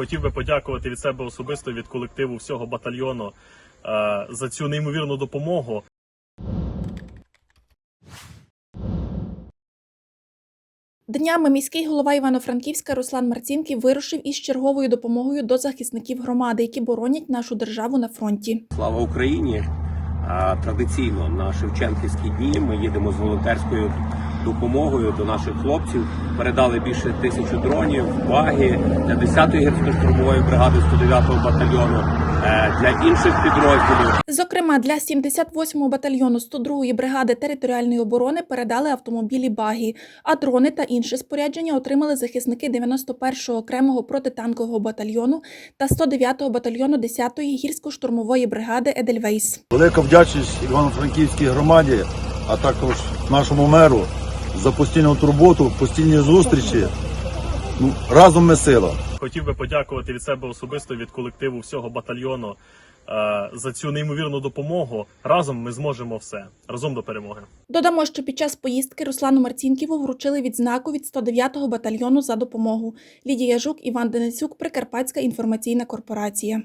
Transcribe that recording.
Хотів би подякувати від себе особисто від колективу всього батальйону е, за цю неймовірну допомогу. Днями міський голова Івано-Франківська Руслан Марцінків вирушив із черговою допомогою до захисників громади, які боронять нашу державу на фронті. Слава Україні! Традиційно на Шевченківські дні ми їдемо з волонтерською допомогою до наших хлопців. Передали більше тисячі дронів, баги для 10-ї гірсько-штурмової бригади 109-го батальйону, е, для інших підрозділів. Зокрема, для 78-го батальйону 102-ї бригади територіальної оборони передали автомобілі багі, а дрони та інше спорядження отримали захисники 91-го окремого протитанкового батальйону та 109-го батальйону 10-ї гірсько-штурмової бригади Едельвейс. Велика вдячність Івано-Франківській громаді, а також нашому меру за постійну турботу, постійні зустрічі. Ну, разом ми сила. Хотів би подякувати від себе особисто від колективу всього батальйону е, за цю неймовірну допомогу. Разом ми зможемо все разом до перемоги. Додамо, що під час поїздки Руслану Марцінківу вручили відзнаку від 109-го батальйону за допомогу. Лідія Жук, Іван Денисюк, Прикарпатська інформаційна корпорація.